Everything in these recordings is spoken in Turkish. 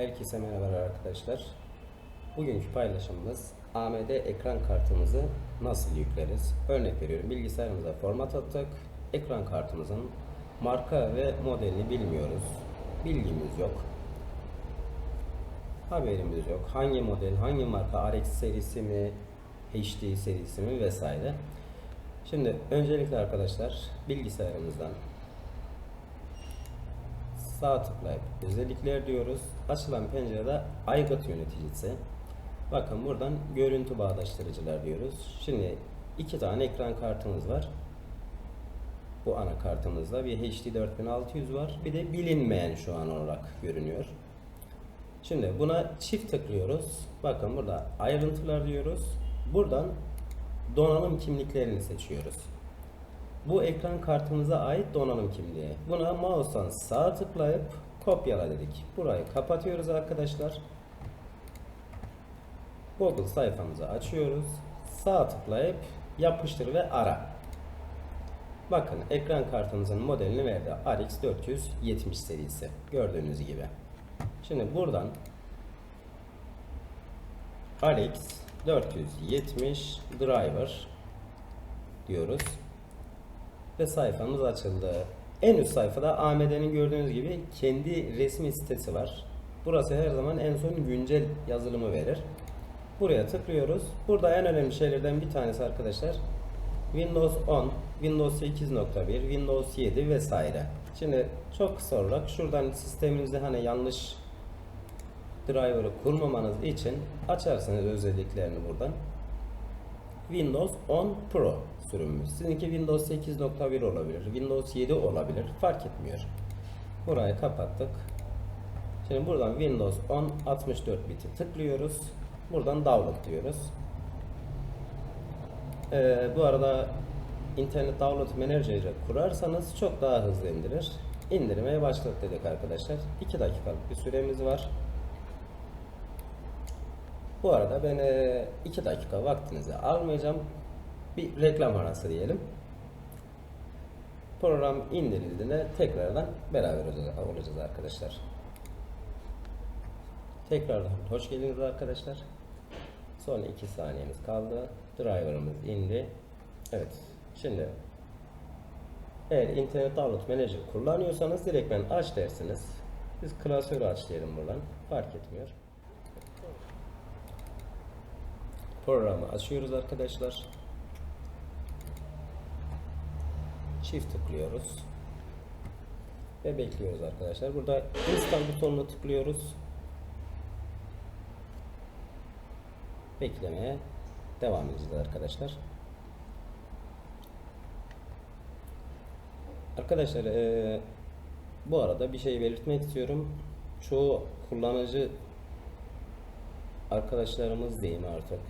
Herkese merhabalar arkadaşlar. Bugünkü paylaşımımız AMD ekran kartımızı nasıl yükleriz? Örnek veriyorum bilgisayarımıza format attık. Ekran kartımızın marka ve modelini bilmiyoruz. Bilgimiz yok. Haberimiz yok. Hangi model, hangi marka, RX serisi mi, HD serisi mi vesaire. Şimdi öncelikle arkadaşlar bilgisayarımızdan sağ tıklayıp özellikler diyoruz. Açılan pencerede aygıt yöneticisi. Bakın buradan görüntü bağdaştırıcılar diyoruz. Şimdi iki tane ekran kartımız var. Bu anakartımızda bir HD 4600 var. Bir de bilinmeyen şu an olarak görünüyor. Şimdi buna çift tıklıyoruz. Bakın burada ayrıntılar diyoruz. Buradan donanım kimliklerini seçiyoruz. Bu ekran kartımıza ait donanım kimliği. Buna mouse'dan sağ tıklayıp kopyala dedik. Burayı kapatıyoruz arkadaşlar. Google sayfamızı açıyoruz. Sağ tıklayıp yapıştır ve ara. Bakın ekran kartımızın modelini verdi. RX 470 serisi. Gördüğünüz gibi. Şimdi buradan RX 470 driver diyoruz ve sayfamız açıldı. En üst sayfada AMD'nin gördüğünüz gibi kendi resmi sitesi var. Burası her zaman en son güncel yazılımı verir. Buraya tıklıyoruz. Burada en önemli şeylerden bir tanesi arkadaşlar Windows 10, Windows 8.1, Windows 7 vesaire. Şimdi çok kısa olarak şuradan sisteminizde hani yanlış driver'ı kurmamanız için açarsınız özelliklerini buradan. Windows 10 Pro sürümü. Sizinki Windows 8.1 olabilir, Windows 7 olabilir. Fark etmiyor. Burayı kapattık. Şimdi buradan Windows 10 64 biti tıklıyoruz. Buradan download diyoruz. Ee, bu arada internet download manager'ı kurarsanız çok daha hızlı indirir. İndirmeye başladık dedik arkadaşlar. 2 dakikalık bir süremiz var. Bu arada ben 2 dakika vaktinizi almayacağım. Bir reklam arası diyelim. Program indirildiğinde tekrardan beraber olacağız arkadaşlar. Tekrardan hoş geldiniz arkadaşlar. Son 2 saniyemiz kaldı. Driver'ımız indi. Evet. Şimdi eğer internet download manager kullanıyorsanız direkt ben aç dersiniz. Biz klasörü aç diyelim buradan. Fark etmiyor. Programı açıyoruz arkadaşlar. Çift tıklıyoruz. Ve bekliyoruz arkadaşlar. Burada install butonuna tıklıyoruz. Beklemeye devam edeceğiz arkadaşlar. Arkadaşlar eee, bu arada bir şey belirtmek istiyorum. Çoğu kullanıcı arkadaşlarımız diyeyim artık.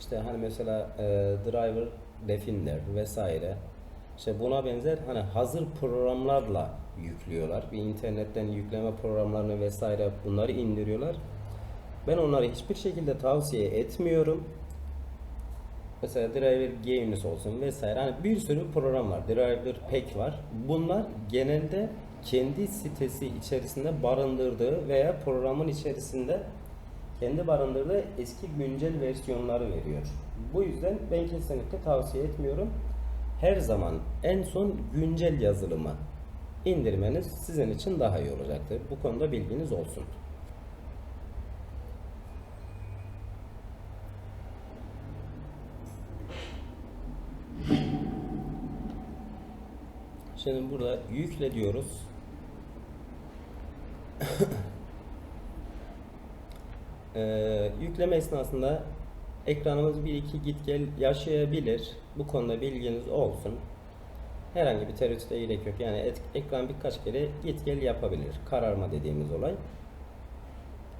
İşte hani mesela e, driver definer vesaire. İşte buna benzer hani hazır programlarla yüklüyorlar. Bir internetten yükleme programlarını vesaire bunları indiriyorlar. Ben onları hiçbir şekilde tavsiye etmiyorum. Mesela Driver Games olsun vesaire. Hani bir sürü program var. Driver Pack var. Bunlar genelde kendi sitesi içerisinde barındırdığı veya programın içerisinde kendi barındırdığı eski güncel versiyonları veriyor. Bu yüzden ben kesinlikle tavsiye etmiyorum. Her zaman en son güncel yazılımı indirmeniz sizin için daha iyi olacaktır. Bu konuda bilginiz olsun. Şimdi burada yükle diyoruz. Ee, yükleme esnasında ekranımız bir iki git gel yaşayabilir. Bu konuda bilginiz olsun. Herhangi bir tereddüte gerek yok. Yani et- ekran birkaç kere git gel yapabilir. Kararma dediğimiz olay.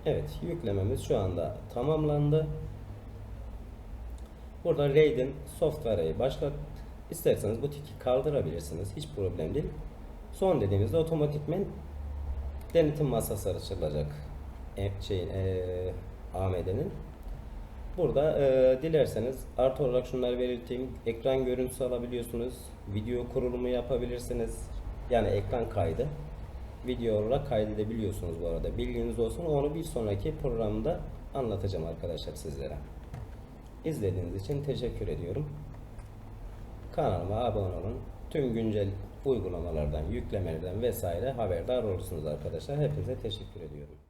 Evet, yüklememiz şu anda tamamlandı. Burada Raiden Software'ı başlat. İsterseniz bu tiki kaldırabilirsiniz. Hiç problem değil. Son dediğimizde otomatikmen denetim masası açılacak. E, şeyin e, AMD'nin. Burada e, dilerseniz artı olarak şunları belirteyim. Ekran görüntüsü alabiliyorsunuz. Video kurulumu yapabilirsiniz. Yani ekran kaydı. video olarak kaydedebiliyorsunuz bu arada. Bilginiz olsun. Onu bir sonraki programda anlatacağım arkadaşlar sizlere. İzlediğiniz için teşekkür ediyorum. Kanalıma abone olun. Tüm güncel uygulamalardan, yüklemelerden vesaire haberdar olursunuz arkadaşlar. Hepinize teşekkür ediyorum.